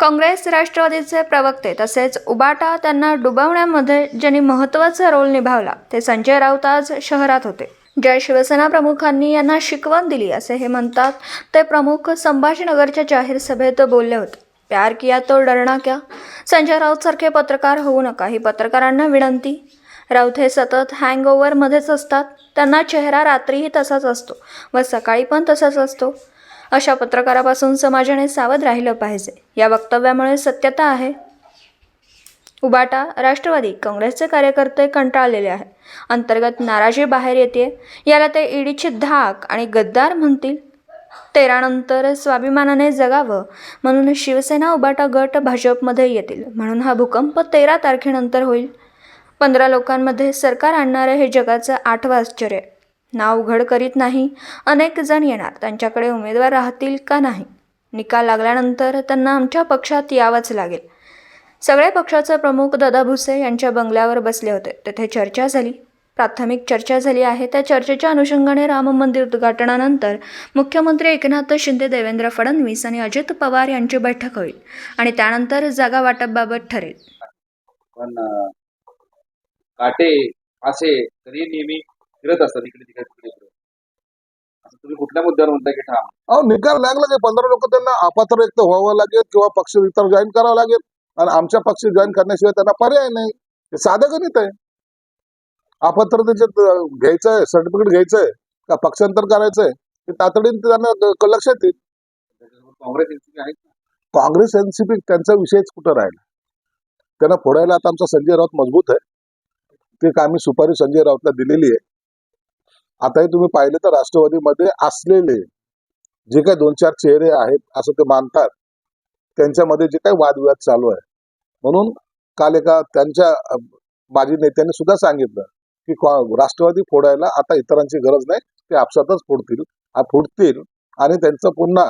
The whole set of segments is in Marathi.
काँग्रेस राष्ट्रवादीचे प्रवक्ते तसेच उबाटा त्यांना डुबवण्यामध्ये ज्यांनी महत्त्वाचा रोल निभावला ते संजय राऊत आज शहरात होते. ज्या शिवसेना प्रमुखांनी यांना शिकवण दिली असे हे म्हणतात ते प्रमुख संभाजीनगरच्या जाहीर सभेत बोलले होते. प्यार किया तो डरना क्या? संजय राऊत सारखे पत्रकार होऊ नका ही पत्रकारांना विनंती. राऊत हे सतत हँगओव्हरमध्येच असतात त्यांना चेहरा रात्रीही तसाच असतो व सकाळी पण तसाच असतो. अशा पत्रकारापासून समाजाने सावध राहिलं पाहिजे. या वक्तव्यामुळे सत्यता आहे. उबाटा राष्ट्रवादी काँग्रेसचे कार्यकर्ते कंटाळलेले आहे अंतर्गत नाराजी बाहेर येते याला ते ईडीची धाक आणि गद्दार म्हणतील. तेरानंतर स्वाभिमानाने जगावं म्हणून शिवसेना उबाटा गट भाजपमध्ये येतील. म्हणून हा भूकंप तेरा तारखेनंतर होईल. पंधरा लोकांमध्ये सरकार आणणारं हे जगाचं आठवं आश्चर्य. आहे. नाव उघड करीत नाही. अनेक जण येणार. त्यांच्याकडे उमेदवार राहतील का नाही? निकाल लागल्यानंतर त्यांना आमच्या पक्षात यावंच लागेल. सगळ्या पक्षाचे प्रमुख दादा भुसे यांच्या बंगल्यावर बसले होते. तेथे चर्चा झाली. प्राथमिक चर्चा झाली आहे. त्या चर्चेच्या अनुषंगाने राम मंदिर उद्घाटनानंतर मुख्यमंत्री एकनाथ शिंदे देवेंद्र फडणवीस आणि अजित पवार यांची बैठक होईल आणि त्यानंतर जागा वाटपबाबत ठरेल. पण काटे असे तरी नेहमी फिरत असतात इकडे तिकडे तिकडे इकडे असं तुम्ही कुठल्या मुद्द्यावर म्हणताय की ठाम? अहो निकाल लागला की पंधरा लोक त्यांना अपात्र व्यक्त व्हावं लागेल किंवा पक्ष इतर जॉईन करावं लागेल. आणि आमच्या पक्ष जॉईन करण्याशिवाय त्यांना पर्याय नाही. हे साधं गणित आहे. अपात्र त्याच्यात घ्यायचंय सर्टिफिकेट घ्यायचंय का पक्षांतर करायचंय ते तातडीने त्यांना क- लक्षात येईल. त्याच्यासोबत काँग्रेस आहेत ना. काँग्रेस एनसीपी त्यांचा विषयच कुठं राहिला? त्यांना फोडायला आता आमचा संजय राऊत मजबूत आहे. ते का आम्ही सुपारी संजय राऊतला दिलेली आहे. आताही तुम्ही पाहिले तर राष्ट्रवादीमध्ये असलेले जे काही दोन चार चेहरे आहेत असं ते मानतात त्यांच्यामध्ये जे काही वादविवाद चालू आहे. म्हणून काल एका त्यांच्या माजी नेत्यांनी सुद्धा सांगितलं की राष्ट्रवादी फोडायला आता इतरांची गरज नाही ते आपसातच फोडतील. फोडतील फुटतील आणि त्यांचं पुन्हा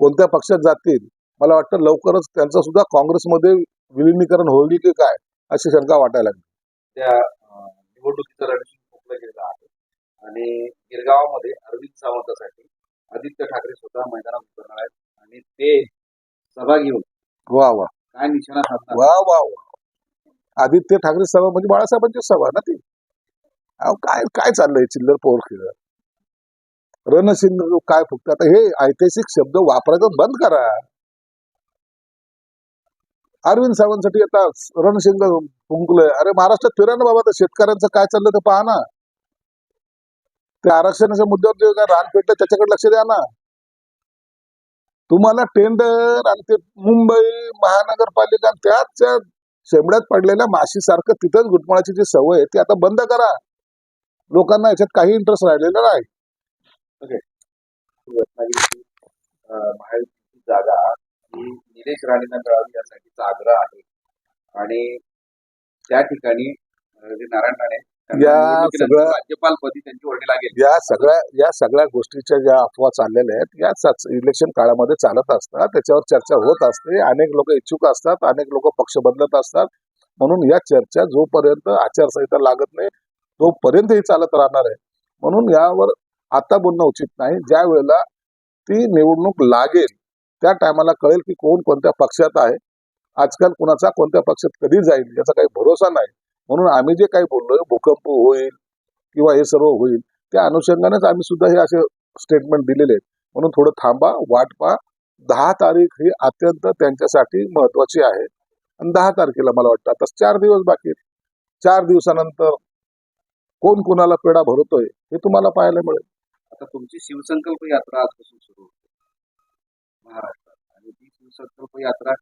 कोणत्या पक्षात जातील मला वाटतं लवकरच त्यांचं सुद्धा काँग्रेसमध्ये विलिनीकरण होईल की काय अशी शंका वाटायला लागली. त्या अं, निवडणुकीचं रणशिंग फुंकलं गेलं आहे आणि गिरगावामध्ये अरविंद सावंतासाठी. आदित्य ठाकरे स्वतः मैदानात उतरणार आहेत आणि ते सभा घेऊन वा वा. काय निशाणा साधणार? वा वा वा. आदित्य ठाकरे सभा म्हणजे बाळासाहेबांची सभा ना ती? अहो काय काय चाललंय चिल्लर पोर खेळ? रणसिंग काय फुकत आता हे ऐतिहासिक शब्द वापरायचं बंद करा. अरविंद सावंतसाठी आता रणसिंग फुंकलंय. अरे महाराष्ट्रात फिरा ना बाबा शेतकऱ्यांचं काय चाललंय ते पहा ना. ते आरक्षणाच्या मुद्द्यावर जे काय रान पेटलं त्याच्याकडे लक्ष द्या ना. तुम्हाला टेंडर आणि ते मुंबई महानगरपालिका आणि त्याच त्या शेंबड्यात पडलेल्या माशीसारखं तिथंच घुटमळाची जी सवय आहे ती आता बंद करा. लोकांना याच्यात काही इंटरेस्ट राहिलेला नाही. रत्नागिरीची जागा ही निलेश राणेंना मिळावी यासाठीचा आग्रह आहे. आणि त्या ठिकाणी जे नारायण या सगळ्या- त्यांची लागेल या सगळ्या या सगळ्या गोष्टीच्या ज्या अफवा चाललेल्या आहेत या इलेक्शन काळामध्ये चालत असतात. त्याच्यावर चर्चा होत असते. अनेक लोक इच्छुक असतात. अनेक लोक पक्ष बदलत असतात. म्हणून या चर्चा जोपर्यंत आचारसंहिता लागत नाही तोपर्यंत ही चालत राहणार आहे. म्हणून यावर आता बोलणं उचित नाही. ज्या वेळेला ती निवडणूक लागेल त्या टायमाला कळेल की कोण कोणत्या पक्षात आहे. आजकाल कुणाचा कोणत्या पक्षात कधी जाईल याचा काही भरोसा नाही. म्हणून आम्ही जे काही बोललोय भूकंप होईल किंवा हे सर्व होईल त्या अनुषंगानेच आम्ही सुद्धा हे असे स्टेटमेंट दिलेले आहेत. म्हणून थोडं थांबा वाट पहा. दहा तारीख ही अत्यंत त्यांच्यासाठी महत्वाची आहे. आणि दहा तारखेला मला वाटतं आता चार दिवस बाकी चार दिवसानंतर कोण कोणाला पेढा भरतोय हे तुम्हाला पाहायला मिळेल. आता तुमची शिवसंकल्प यात्रा आजपासून सुरू होते. महाराष्ट्रात. आणि ती शिवसंकल्प यात्रा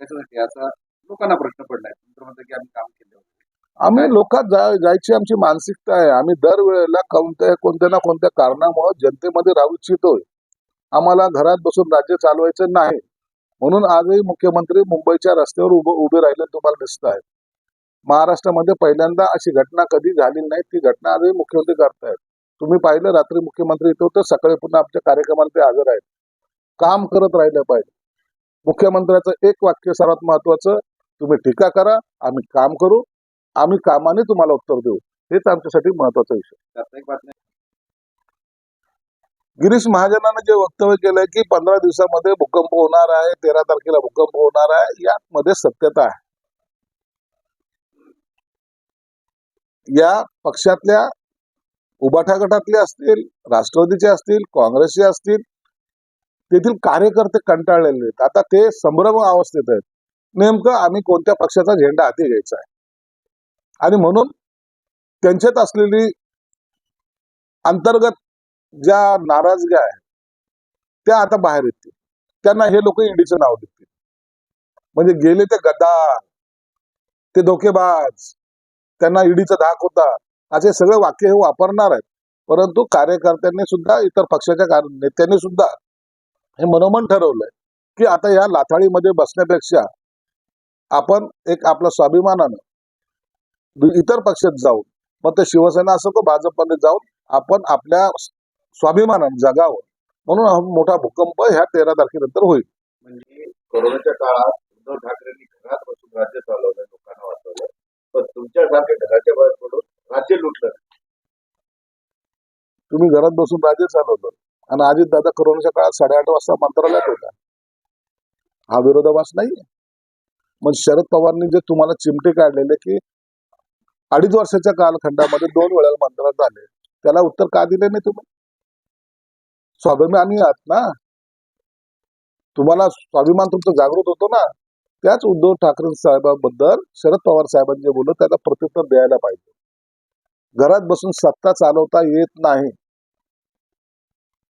कशासाठी? याचा लोकांना प्रश्न पडलाय. तुम्ही म्हणता की आम्ही काम केलं होतं. आम्ही लोकात जा जायची आमची मानसिकता आहे. आम्ही दरवेळेला कोणत्या कोणत्या ना कोणत्या कारणामुळे जनतेमध्ये राहू इच्छितोय. आम्हाला घरात बसून राज्य चालवायचं नाही. म्हणून आजही मुख्यमंत्री मुंबईच्या रस्त्यावर उभं उभे राहिले तुम्हाला दिसत आहे महाराष्ट्रामध्ये पहिल्यांदा अशी घटना कधी झाली नाही ती घटना आजही मुख्यमंत्री करतायत. तुम्ही पाहिलं रात्री मुख्यमंत्री येतो तर सकाळी पुन्हा आमच्या कार्यक्रमाला ते हजर आहेत. काम करत राहिलं पाहिजे. मुख्यमंत्र्याचं एक वाक्य सर्वात महत्वाचं तुम्ही टीका करा आम्ही काम करू आम्ही कामाने तुम्हाला उत्तर देऊ. हेच आमच्यासाठी महत्त्वाचा विषय. गिरीश महाजनानं जे वक्तव्य केलंय की पंधरा दिवसामध्ये भूकंप होणार आहे तेरा तारखेला भूकंप होणार आहे यामध्ये सत्यता आहे. या पक्षातल्या उबाठा गटातले असतील राष्ट्रवादीचे असतील काँग्रेसचे असतील तेथील कार्यकर्ते कंटाळलेले आहेत. आता ते संभ्रम अवस्थेत आहेत. नेमकं आम्ही कोणत्या पक्षाचा झेंडा हाती घ्यायचा आहे? आणि म्हणून त्यांच्यात असलेली अंतर्गत ज्या नाराजग्या आहेत त्या आता बाहेर येतील. त्यांना हे लोक ईडीचं नाव देतील. म्हणजे गेले ते गद्दार ते धोकेबाज त्यांना ईडीचा धाक होता. असे सगळे वाक्य हे वापरणार आहेत. परंतु कार्यकर्त्यांनी सुद्धा इतर पक्षाच्या कार्य- नेत्यांनी सुद्धा हे मनोमन ठरवलंय की आता या लाथाळीमध्ये बसण्यापेक्षा आपण एक आपल्या स्वाभिमानानं इतर पक्षात जाऊन मग ते शिवसेना असो का भाजपमध्ये जाऊन आपण आपल्या स्वाभिमानानं जगावं. म्हणून मोठा भूकंप ह्या तेरा तारखेनंतर होईल. म्हणजे कोरोनाच्या काळात उद्धव ठाकरेंनी घरात बसून राज्य चालवलं लोकांना वाचवलं. पण तुमच्यासारखे घराच्या बाहेर पडून राज्य लुटलं. तुम्ही घरात बसून राज्य चालवलं. आणि अजित दादा कोरोनाच्या काळात साडेआठ वाजता मंत्रालयात होता. हा विरोधाभास नाही मग शरद पवारनी जे तुम्हाला चिमटे काढलेले की अडीच वर्षाच्या कालखंडामध्ये दोन वेळेला मंत्रात झाले. त्याला उत्तर का दिले नाही तुम्ही? स्वाभिमानी आहात ना? तुम्हाला स्वाभिमान तुमचं जागृत होतो ना? त्याच उद्धव ठाकरे साहेबांबद्दल शरद पवार साहेबांनी जे बोललं त्याला प्रत्युत्तर द्यायला पाहिजे. घरात बसून सत्ता चालवता येत नाही.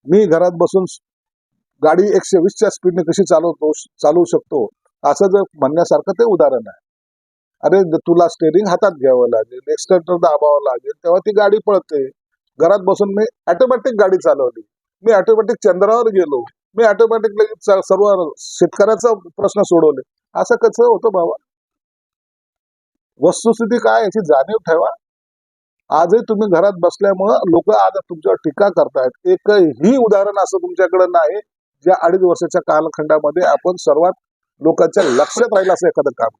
मी घरात बसून गाडी एकशे वीसच्या स्पीडने कशी चालवतो चालवू शकतो? असं जर म्हणण्यासारखं ते उदाहरण आहे. अरे तुला स्टेरिंग हातात घ्यावं लागेल एक्स्टर्टर दाबावं लागेल तेव्हा ती गाडी पळते. घरात बसून मी ऑटोमॅटिक गाडी चालवली. मी ऑटोमॅटिक चंद्रावर गेलो. मी ऑटोमॅटिक लगेच सर्व शेतकऱ्याचा प्रश्न सोडवले. असं कसं होतं बाबा? वस्तुस्थिती काय याची जाणीव ठेवा. आजही तुम्ही घरात बसल्यामुळं लोक आज तुमच्यावर टीका करतायत. एकही उदाहरण असं तुमच्याकडे नाही ज्या अडीच वर्षाच्या कालखंडामध्ये आपण सर्वात लोकांच्या लक्षात राहील असं एखादं काम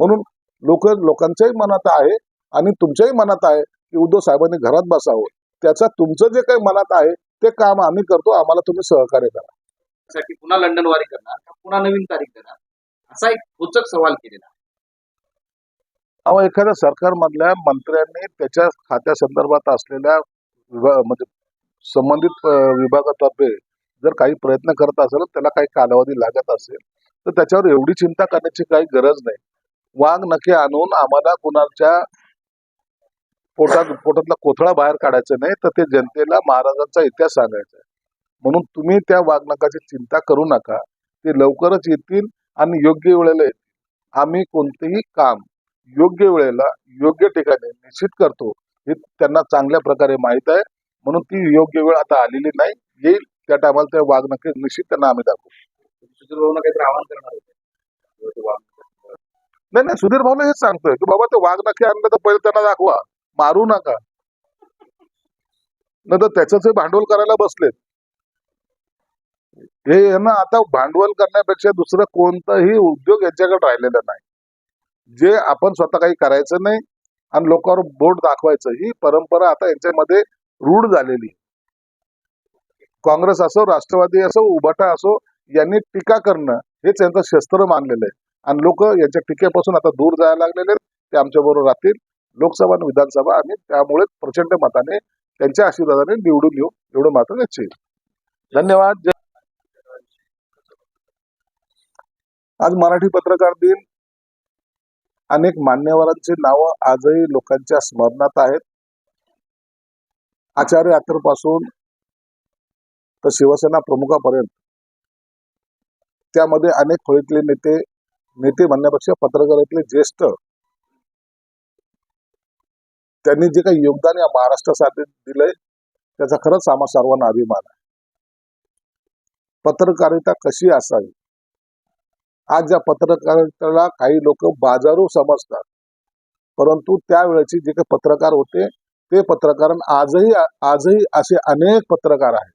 म्हणून लोक लोकांच्याही मनात आहे आणि तुमच्याही मनात आहे की उद्धव साहेबांनी घरात बसावं. त्याचा तुमचं जे काही मनात आहे ते काम आम्ही करतो आम्हाला तुम्ही सहकार्य करा. साठी पुन्हा लंडन वारी करणार पुन्हा नवीन तारीख देणार? असा एक रोचक सवाल केलेला. अहो एखाद्या सरकारमधल्या मंत्र्यांनी त्याच्या खात्यासंदर्भात असलेल्या म्हणजे संबंधित विभागातर्फे जर काही प्रयत्न करत असेल त्याला काही कालावधी लागत असेल तर त्याच्यावर एवढी चिंता करण्याची काही गरज नाही. वाघ नखे आणून आम्हाला कुणाच्या पोटात पोटातला कोथळा बाहेर काढायचा नाही तर ते जनतेला महाराजांचा इतिहास सांगायचा आहे. म्हणून तुम्ही त्या वाघनकाची चिंता करू नका. ते लवकरच येतील आणि योग्य वेळेला येतील. आम्ही कोणतेही काम योग्य वेळेला योग्य ठिकाणी निश्चित करतो हे त्यांना चांगल्या प्रकारे माहीत आहे. म्हणून ती योग्य वेळ आता आलेली नाही. येईल त्या टायमाला त्या वाघनखे निश्चित त्यांना आम्ही दाखवू. सुधीर काहीतरी आवाहन करणार होते. नाही नाही सुधीर भाऊ हेच सांगतोय की बाबा ते वाघ नखे आणलं तर पहिले त्यांना दाखवा. मारू नका. नाही तर त्याच भांडवल करायला बसलेत हे यांना आता भांडवल करण्यापेक्षा दुसरं कोणताही उद्योग यांच्याकडे राहिलेला नाही. जे आपण स्वतः काही करायचं नाही आणि लोकांवर बोट दाखवायचं ही परंपरा आता यांच्यामध्ये रूढ झालेली. काँग्रेस असो राष्ट्रवादी असो उभाटा असो यांनी टीका करणं हेच यांचं शस्त्र मानलेलं आहे. आणि लोक यांच्या टीकेपासून आता दूर जायला लागलेले ते आमच्या बरोबर राहतील. लोकसभा आणि विधानसभा आम्ही त्यामुळे प्रचंड मताने त्यांच्या आशीर्वादाने निवडून येऊ. एवढं मात्र निश्चित. धन्यवाद. आज मराठी पत्रकार दिन. अनेक मान्यवरांची नावं आजही लोकांच्या स्मरणात आहेत. आचार्य अत्तरपासून तर शिवसेना प्रमुखापर्यंत. त्यामध्ये अनेक खोळीतले नेते नेते म्हणण्यापेक्षा पत्रकारातले ज्येष्ठ त्यांनी जे काही योगदान या महाराष्ट्रासाठी दिलंय त्याचा खरंच आम्हा सर्वांना अभिमान आहे. पत्रकारिता कशी असावी? आज या पत्रकारितेला काही लोक बाजारू समजतात परंतु त्यावेळेचे जे काही पत्रकार होते ते पत्रकार आजही आजही असे अनेक पत्रकार आहेत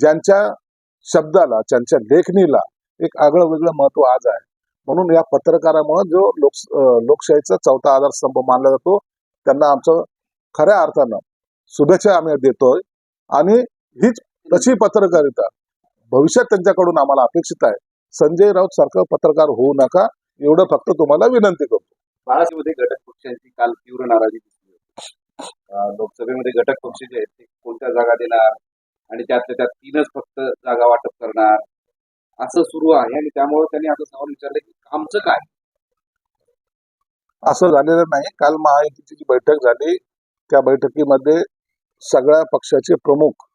ज्यांच्या शब्दाला ज्यांच्या लेखणीला एक आगळं वेगळं महत्त्व आज आहे. म्हणून या पत्रकारामुळे जो लोक लोकशाहीचा चौथा आधारस्तंभ मानला जातो त्यांना आमचं खऱ्या अर्थानं शुभेच्छा आम्ही देतोय. आणि हीच तशी पत्रकारिता? भविष्यात त्यांच्याकडून आम्हाला अपेक्षित आहे. संजय राऊत सारखं पत्रकार होऊ नका. एवढं फक्त तुम्हाला विनंती करतो. बाळासाहेबमध्ये घटक पक्षांची काल तीव्र नाराजी दिसली होती. लोकसभेमध्ये घटक पक्ष जे आहेत ते कोणत्या जागा देणार? आणि त्यातल्या त्यात तीनच फक्त जागा वाटप करणार? असं सुरू आहे आणि त्यामुळे त्यांनी असं सवाल विचारलं की आमचं काय? असं झालेलं नाही. काल महायुतीची जी बैठक झाली त्या बैठकीमध्ये सगळ्या पक्षाचे प्रमुख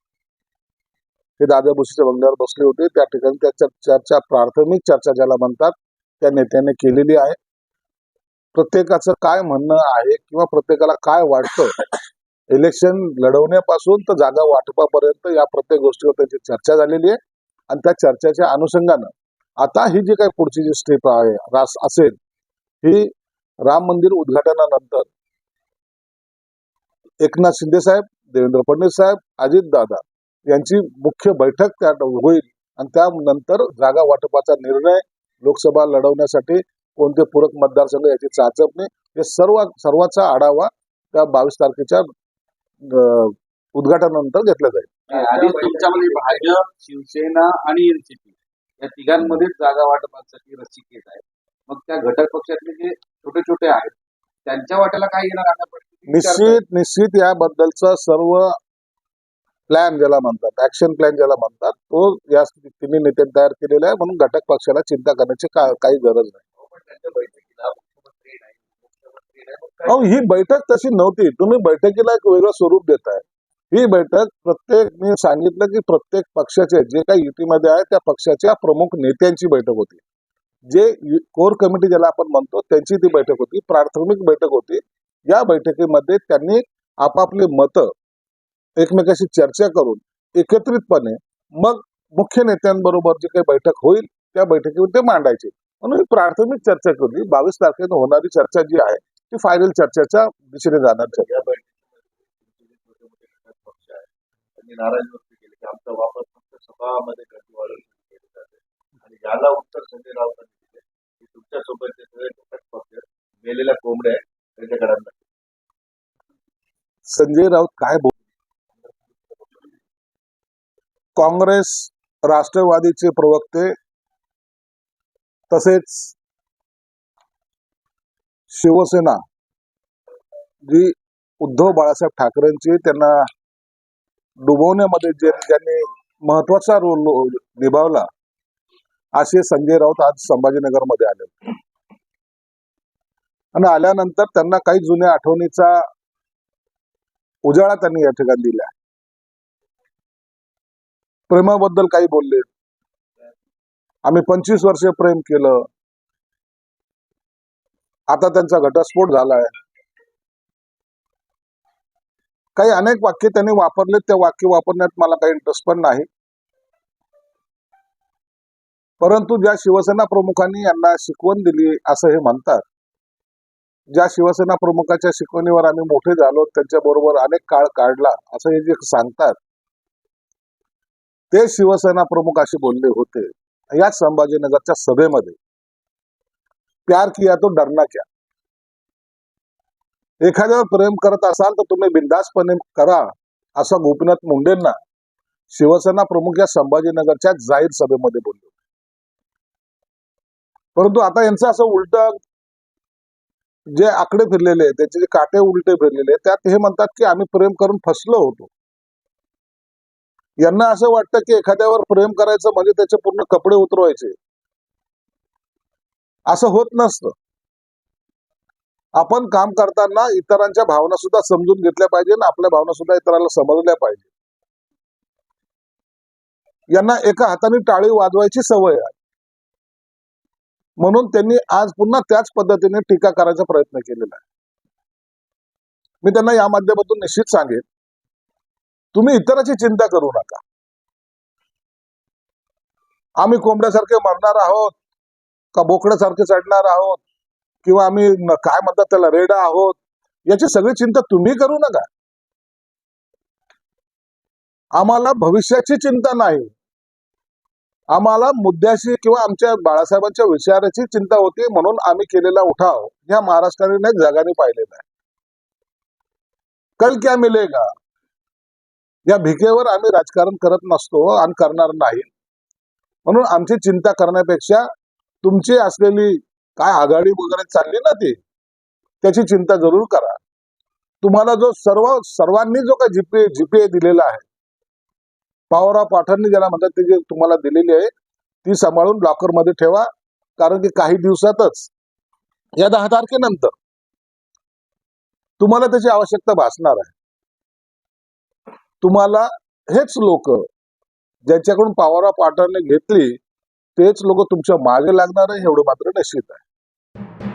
हे दादा भुसेच्या बंगल्यावर बसले होते. त्या ठिकाणी त्या चर्चा प्राथमिक चर्चा ज्याला म्हणतात त्या नेत्याने केलेली आहे. प्रत्येकाचं काय म्हणणं आहे किंवा प्रत्येकाला काय वाटतं इलेक्शन लढवण्यापासून तर जागा वाटपापर्यंत या प्रत्येक गोष्टीवर त्यांची चर्चा झालेली आहे. आणि त्या चर्चेच्या अनुषंगानं आता ही जी काही पुढची जी स्टेप आहे रास असेल ही राम मंदिर उद्घाटनानंतर एकनाथ शिंदे साहेब देवेंद्र फडणवीस साहेब अजित दादा यांची मुख्य बैठक त्या होईल आणि त्यानंतर जागा वाटपाचा निर्णय लोकसभा लढवण्यासाठी कोणते पूरक मतदारसंघ याची चाचपणी हे सर्व सर्वाचा आढावा त्या बावीस तारखेच्या उद्घाटनानंतर घेतला जाईल. आधीच तुमच्यामध्ये भाजप शिवसेना आणि एनसीपी या तिघांमध्येच जागा वाटपासाठी रस्सीकेस आहे. मग त्या घटक पक्षातले जे छोटे छोटे आहेत त्यांच्या वाट्याला काय येणार आता. निश्चित निश्चित याबद्दलचं सर्व प्लॅन ज्याला म्हणतात ऍक्शन प्लॅन ज्याला म्हणतात तो या तिन्ही नेत्यांनी तयार केलेला आहे. म्हणून घटक पक्षाला चिंता करण्याची का- काही गरज नाही. अहो ही बैठक तशी नव्हती. तुम्ही बैठकीला एक वेगळं स्वरूप देताय. ही बैठक प्रत्येक मी सांगितलं की प्रत्येक पक्षाचे जे काही युतीमध्ये आहे त्या पक्षाच्या प्रमुख नेत्यांची बैठक होती. जे कोर कमिटी ज्याला आपण म्हणतो त्यांची ती बैठक होती प्राथमिक बैठक होती. या बैठकीमध्ये त्यांनी आपापली मतं एकमेकाशी चर्चा करून एकत्रितपणे मग मुख्य नेत्यांबरोबर जी काही बैठक होईल त्या बैठकीवर ते मांडायचे. म्हणून ही प्राथमिक चर्चा केली. बावीस तारखेला होणारी चर्चा जी आहे ती फायनल चर्चेच्या दिशेने जाणार चर्चा या बैठकीमध्ये तुमचे जे छोटे मोठे घटक पक्ष आहेत त्यांनी नाराजी व्यक्त केली की आमचा वापर फक्त सभामध्ये गती वाढवून केला जाते. आणि याला उत्तर संजय राऊतांनी दिले की तुमच्या सोबतचे सगळे घटक पक्ष मेलेल्या कोंबड्या आहेत त्यांच्या घरांना. संजय राऊत काय बोल? काँग्रेस राष्ट्रवादीचे प्रवक्ते तसेच शिवसेना जी उद्धव बाळासाहेब ठाकरेंची त्यांना डुबवण्यामध्ये जे ज्यांनी महत्त्वाचा रोल निभावला असे संजय राऊत आज संभाजीनगरमध्ये आले. आणि आल्यानंतर त्यांना काही जुन्या आठवणीचा उजाळा त्यांनी या ठिकाणी दिला. प्रेमाबद्दल काही बोलले. आम्ही पंचवीस वर्ष प्रेम केलं. आता त्यांचा घटस्फोट झालाय. काही अनेक वाक्य त्यांनी वापरले ते वाक्य वापरण्यात मला काही इंटरेस्ट पण नाही. परंतु ज्या शिवसेना प्रमुखांनी यांना शिकवण दिली असं हे म्हणतात ज्या शिवसेना प्रमुखाच्या शिकवणीवर आम्ही मोठे झालो त्यांच्या बरोबर अनेक काळ काढला असं हे जे सांगतात ते शिवसेना प्रमुख असे बोलले होते. याच संभाजीनगरच्या सभेमध्ये प्यार किया तो डरना क्या? एखाद्यावर प्रेम करत असाल तर तुम्ही बिंदासपणे करा असं गोपीनाथ मुंडेंना शिवसेना प्रमुख या संभाजीनगरच्या जाहीर सभेमध्ये बोलले होते. परंतु आता यांचं असं उलट जे आकडे फिरलेले आहेत त्याचे जे काटे उलटे फिरलेले त्यात हे म्हणतात की आम्ही प्रेम करून फसलो होतो. यांना असं वाटतं की एखाद्यावर प्रेम करायचं म्हणजे त्याचे पूर्ण कपडे उतरवायचे. असं होत नसतं. आपण काम करताना इतरांच्या भावना सुद्धा समजून घेतल्या पाहिजे आणि आपल्या भावना सुद्धा इतरांना समजल्या पाहिजे. यांना एका हाताने टाळी वाजवायची सवय आहे. म्हणून त्यांनी आज पुन्हा त्याच पद्धतीने टीका करायचा प्रयत्न केलेला आहे. मी त्यांना या माध्यमातून निश्चित सांगेन तुम्ही इतराची चिंता करू नका. आम्ही कोंबड्यासारखे मरणार आहोत का बोकड्यासारखे चढणार आहोत किंवा आम्ही काय म्हणतात त्याला रेडा आहोत याची सगळी चिंता तुम्ही करू नका. आम्हाला भविष्याची चिंता नाही. आम्हाला मुद्द्याशी किंवा आमच्या बाळासाहेबांच्या विचाराची चिंता होती म्हणून आम्ही केलेला उठाव या महाराष्ट्राने नाही जगाने पाहिलेला आहे. कल क्या मिलेगा? या भिकेवर आम्ही राजकारण करत नसतो आणि करणार नाही. म्हणून आमची चिंता करण्यापेक्षा तुमची असलेली काय आघाडी वगैरे चालली ना ती त्याची चिंता जरूर करा. तुम्हाला जो सर्व सर्वांनी जो काय जीपीए जीपीए दिलेला आहे पॉवर ऑफ ज्याला म्हणतात ते जे तुम्हाला दिलेली आहे ती सांभाळून लॉकरमध्ये ठेवा कारण की काही दिवसातच या दहा तारखेनंतर तुम्हाला त्याची आवश्यकता भासणार आहे. तुम्हाला हेच लोक ज्यांच्याकडून पॉवर ऑफ घेतली तेच लोक तुमच्या मागे लागणार आहे एवढं मात्र निश्चित आहे. thank you